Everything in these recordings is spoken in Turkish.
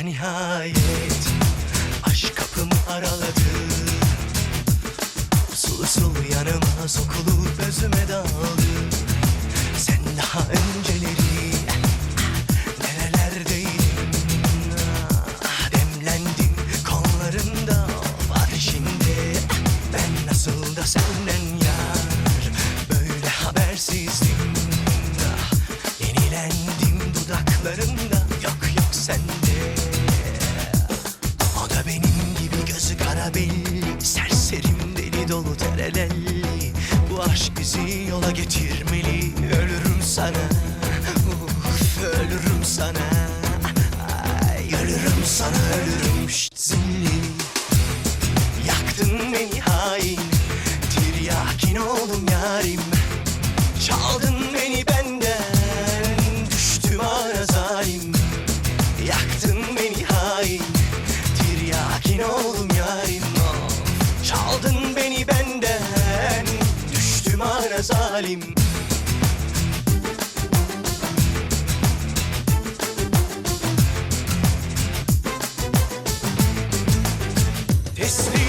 Ah nihayet aşk kapımı araladı. Usul usul yanıma sokulup özüme daldı. Sen daha önceleri Mirabelli Serserim deli dolu terelelli Bu aşk bizi yola getirmeli Ölürüm sana. Uf, Ölürüm sana. Ay, Ölürüm sana ölürüm. Şşt zilli. Yaktın beni hain. Tiryakin oldum yarim. Çaldın ne zalim. Tesbih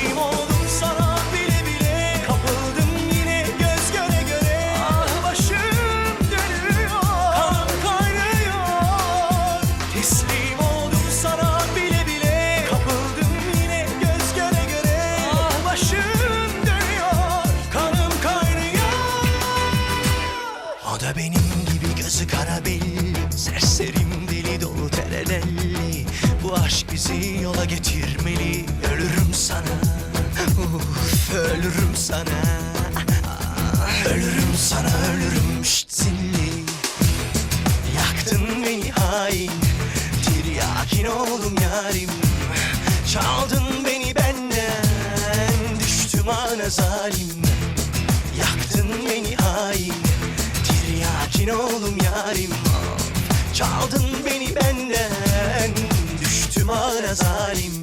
benim gibi gözü kara belli Serserim deli dolu terelelli Bu aşk bizi yola getirmeli. Ölürüm sana. Uf, ölürüm sana. Ölürüm sana ölürüm şşt zilli Yaktın beni hain. Tiryakin oğlum yarim. Çaldın beni benden. Düştüm ana zalim. Yaktın beni Sensin oğlum yarim. Çaldın beni benden Düştüm ara zalim.